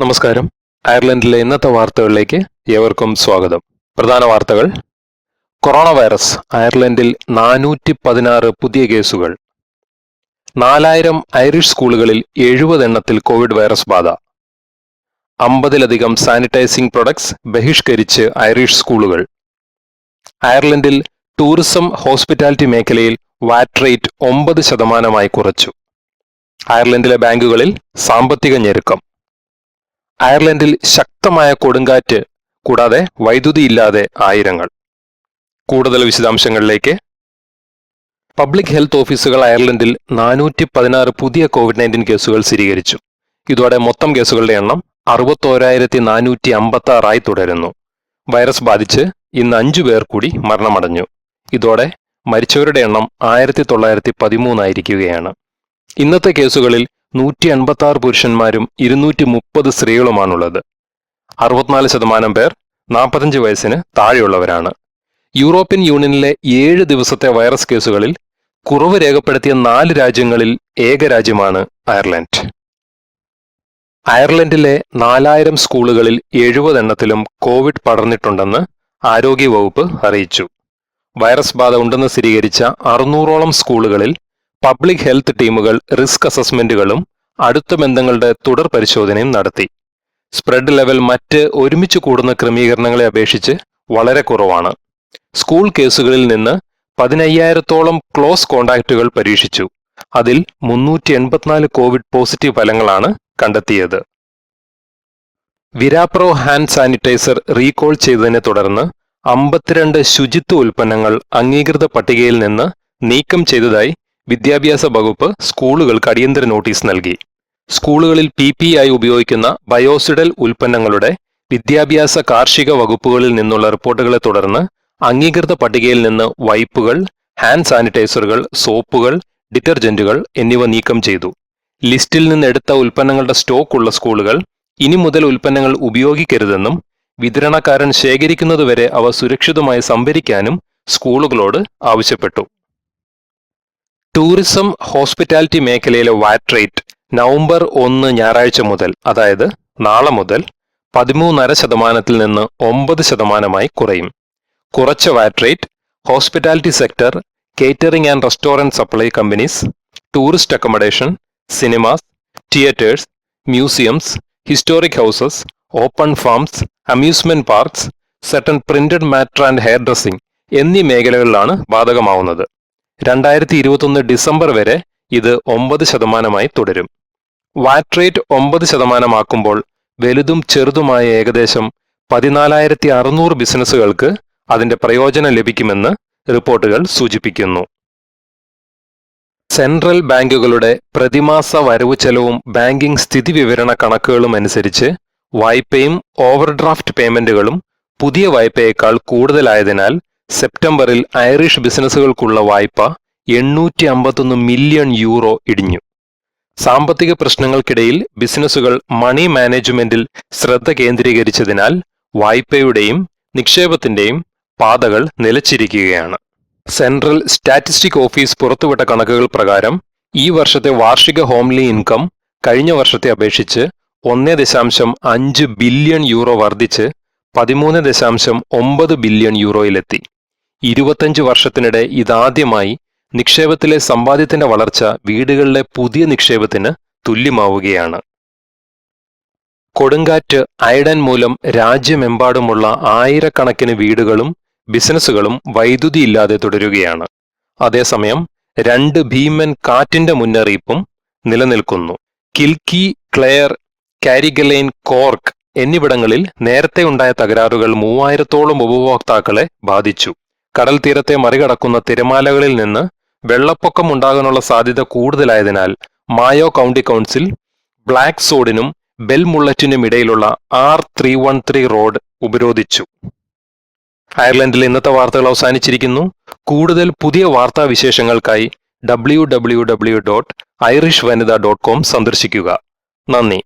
നമസ്കാരം. അയർലൻഡിലെ ഇന്നത്തെ വാർത്തകളിലേക്ക് ഏവർക്കും സ്വാഗതം. പ്രധാന വാർത്തകൾ. കൊറോണ വൈറസ് അയർലൻഡിൽ നാനൂറ്റി പതിനാറ് പുതിയ കേസുകൾ. നാലായിരം ഐറിഷ് സ്കൂളുകളിൽ എഴുപത് എണ്ണത്തിൽ കോവിഡ് വൈറസ് ബാധ. അമ്പതിലധികം സാനിറ്റൈസിംഗ് പ്രൊഡക്ട്സ് ബഹിഷ്കരിച്ച് ഐറിഷ് സ്കൂളുകൾ. അയർലൻഡിൽ ടൂറിസം ഹോസ്പിറ്റാലിറ്റി മേഖലയിൽ വാറ്റ് റേറ്റ് ഒമ്പത് ശതമാനമായി കുറച്ചു. അയർലൻഡിലെ ബാങ്കുകളിൽ സാമ്പത്തിക ഞെരുക്കം. അയർലൻഡിൽ ശക്തമായ കൊടുങ്കാറ്റ് കൂടാതെ വൈദ്യുതി ഇല്ലാതെ ആയിരങ്ങൾ. കൂടുതൽ വിശദാംശങ്ങളിലേക്ക്. പബ്ലിക് ഹെൽത്ത് ഓഫീസുകൾ അയർലൻഡിൽ നാനൂറ്റി പതിനാറ് പുതിയ കോവിഡ് നയന്റീൻ കേസുകൾ സ്ഥിരീകരിച്ചു. ഇതോടെ മൊത്തം കേസുകളുടെ എണ്ണം അറുപത്തോരായിരത്തി നാനൂറ്റി അമ്പത്തി ആറായി തുടരുന്നു. വൈറസ് ബാധിച്ച് ഇന്ന് അഞ്ചു പേർ കൂടി മരണമടഞ്ഞു. ഇതോടെ മരിച്ചവരുടെ എണ്ണം ആയിരത്തി തൊള്ളായിരത്തി പതിമൂന്നായിരിക്കുകയാണ് ഇന്നത്തെ കേസുകളിൽ നൂറ്റി അൻപത്തി ആറ് പുരുഷന്മാരും ഇരുന്നൂറ്റി മുപ്പത് സ്ത്രീകളുമാണുള്ളത്. അറുപത്തിനാല് ശതമാനം പേർ നാൽപ്പത്തഞ്ച് വയസ്സിന് താഴെയുള്ളവരാണ്. യൂറോപ്യൻ യൂണിയനിലെ ഏഴ് ദിവസത്തെ വൈറസ് കേസുകളിൽ കുറവ് രേഖപ്പെടുത്തിയ നാല് രാജ്യങ്ങളിൽ ഏക രാജ്യമാണ് അയർലൻഡ്. അയർലൻഡിലെ നാലായിരം സ്കൂളുകളിൽ എഴുപത് എണ്ണത്തിലും കോവിഡ് പടർന്നിട്ടുണ്ടെന്ന് ആരോഗ്യവകുപ്പ് അറിയിച്ചു. വൈറസ് ബാധ ഉണ്ടെന്ന് സ്ഥിരീകരിച്ച അറുന്നൂറോളം സ്കൂളുകളിൽ പബ്ലിക് ഹെൽത്ത് ടീമുകൾ റിസ്ക് അസസ്മെന്റുകളും അടുത്ത ബന്ധങ്ങളുടെ തുടർ പരിശോധനയും നടത്തി. സ്പ്രെഡ് ലെവൽ മറ്റ് ഒരുമിച്ച് കൂടുന്ന ക്രമീകരണങ്ങളെ അപേക്ഷിച്ച് വളരെ കുറവാണ്. സ്കൂൾ കേസുകളിൽ നിന്ന് പതിനയ്യായിരത്തോളം ക്ലോസ് കോണ്ടാക്റ്റുകൾ പരീക്ഷിച്ചു. അതിൽ മുന്നൂറ്റി എൺപത്തിനാല് കോവിഡ് പോസിറ്റീവ് ഫലങ്ങളാണ് കണ്ടെത്തിയത്. വിരാപ്രോ ഹാൻഡ് സാനിറ്റൈസർ റീകോൾ ചെയ്തതിനെ തുടർന്ന് അമ്പത്തിരണ്ട് ശുചിത്വ ഉൽപ്പന്നങ്ങൾ അംഗീകൃത പട്ടികയിൽ നിന്ന് നീക്കം ചെയ്തതായി വിദ്യാഭ്യാസ വകുപ്പ് സ്കൂളുകൾക്ക് അടിയന്തര നോട്ടീസ് നൽകി. സ്കൂളുകളിൽ പി പി ആയി ഉപയോഗിക്കുന്ന ബയോസിഡൽ ഉൽപ്പന്നങ്ങളുടെ വിദ്യാഭ്യാസ കാർഷിക വകുപ്പുകളിൽ നിന്നുള്ള റിപ്പോർട്ടുകളെ തുടർന്ന് അംഗീകൃത പട്ടികയിൽ നിന്ന് വൈപ്പുകൾ ഹാൻഡ് സാനിറ്റൈസറുകൾ സോപ്പുകൾ ഡിറ്റർജന്റുകൾ എന്നിവ നീക്കം ചെയ്തു. ലിസ്റ്റിൽ നിന്ന് എടുത്ത ഉൽപ്പന്നങ്ങളുടെ സ്റ്റോക്ക് ഉള്ള സ്കൂളുകൾ ഇനി മുതൽ ഉൽപ്പന്നങ്ങൾ ഉപയോഗിക്കരുതെന്നും വിതരണക്കാരൻ ശേഖരിക്കുന്നതുവരെ അവ സുരക്ഷിതമായി സംഭരിക്കാനും സ്കൂളുകളോട് ആവശ്യപ്പെട്ടു. ടൂറിസം ഹോസ്പിറ്റാലിറ്റി മേഖലയിലെ വാറ്റ് റേറ്റ് നവംബർ ഒന്ന് ഞായറാഴ്ച മുതൽ അതായത് നാളെ മുതൽ പതിമൂന്നര ശതമാനത്തിൽ നിന്ന് ഒമ്പത് ശതമാനമായി കുറയും. കുറച്ച VAT rate hospitality sector catering and restaurant supply companies tourist accommodation cinemas theatres museums historic houses open farms amusement parks certain printed matter and hair dressing എന്നീ മേഖലകളിലാണ് ബാധകമാവുന്നത്. രണ്ടായിരത്തി ഇരുപത്തൊന്ന് ഡിസംബർ വരെ ഇത് ഒമ്പത് ശതമാനമായി തുടരും. വാറ്റ് റേറ്റ് ഒമ്പത് ശതമാനമാക്കുമ്പോൾ വലുതും ചെറുതുമായ ഏകദേശം പതിനാലായിരത്തി അറുന്നൂറ് ബിസിനസ്സുകൾക്ക് അതിന്റെ പ്രയോജനം ലഭിക്കുമെന്ന് റിപ്പോർട്ടുകൾ സൂചിപ്പിക്കുന്നു. സെൻട്രൽ ബാങ്കുകളുടെ പ്രതിമാസ വരവ് ചെലവും ബാങ്കിംഗ് സ്ഥിതി വിവരണ കണക്കുകളും അനുസരിച്ച് വായ്പയും ഓവർഡ്രാഫ്റ്റ് പേയ്മെന്റുകളും പുതിയ വായ്പയേക്കാൾ കൂടുതലായതിനാൽ സെപ്റ്റംബറിൽ ഐറിഷ് ബിസിനസ്സുകൾക്കുള്ള വായ്പ എണ്ണൂറ്റി അമ്പത്തൊന്ന് മില്യൺ യൂറോ ഇടിഞ്ഞു. സാമ്പത്തിക പ്രശ്നങ്ങൾക്കിടയിൽ ബിസിനസ്സുകൾ മണി മാനേജ്മെന്റിൽ ശ്രദ്ധ കേന്ദ്രീകരിച്ചതിനാൽ വായ്പയുടെയും നിക്ഷേപത്തിന്റെയും പാതകൾ നിലച്ചിരിക്കുകയാണ്. സെൻട്രൽ സ്റ്റാറ്റിസ്റ്റിക് ഓഫീസ് പുറത്തുവിട്ട കണക്കുകൾ പ്രകാരം ഈ വർഷത്തെ വാർഷിക ഹോംലി ഇൻകം കഴിഞ്ഞ വർഷത്തെ അപേക്ഷിച്ച് ഒന്ന് ദശാംശം അഞ്ച് ബില്യൺ യൂറോ വർദ്ധിച്ച് പതിമൂന്ന് ദശാംശം ഒമ്പത് ബില്യൺ യൂറോയിലെത്തി. ഇരുപത്തഞ്ച് വർഷത്തിനിടെ ഇതാദ്യമായി നിക്ഷേപത്തിലെ സമ്പാദ്യത്തിന്റെ വളർച്ച വീടുകളിലെ പുതിയ നിക്ഷേപത്തിന് തുല്യമാവുകയാണ്. കൊടുങ്കാറ്റ് അയഡൻ മൂലം രാജ്യമെമ്പാടുമുള്ള ആയിരക്കണക്കിന് വീടുകളും ബിസിനസ്സുകളും വൈദ്യുതി ഇല്ലാതെ തുടരുകയാണ്. അതേസമയം രണ്ട് ഭീമൻ കാറ്റിന്റെ മുന്നറിയിപ്പും നിലനിൽക്കുന്നു. കിൽക്കി ക്ലെയർ കാരിഗലൈൻ കോർക്ക് എന്നിവിടങ്ങളിൽ നേരത്തെ ഉണ്ടായ തകരാറുകൾ മൂവായിരത്തോളം ഉപഭോക്താക്കളെ ബാധിച്ചു. കടൽ തീരത്തെ മറികടക്കുന്ന തിരമാലകളിൽ നിന്ന് വെള്ളപ്പൊക്കം ഉണ്ടാകാനുള്ള സാധ്യത കൂടുതലായതിനാൽ മായോ കൗണ്ടി കൗൺസിൽ ബ്ലാക്ക് സോഡിനും ബെൽ മുള്ളറ്റിനും ഇടയിലുള്ള R three one three road ഉപരോധിച്ചു. അയർലൻഡിൽ ഇന്നത്തെ വാർത്തകൾ അവസാനിച്ചിരിക്കുന്നു. കൂടുതൽ പുതിയ വാർത്താ വിശേഷങ്ങൾക്കായി W W W dot Irish Vanitha dot com സന്ദർശിക്കുക. നന്ദി.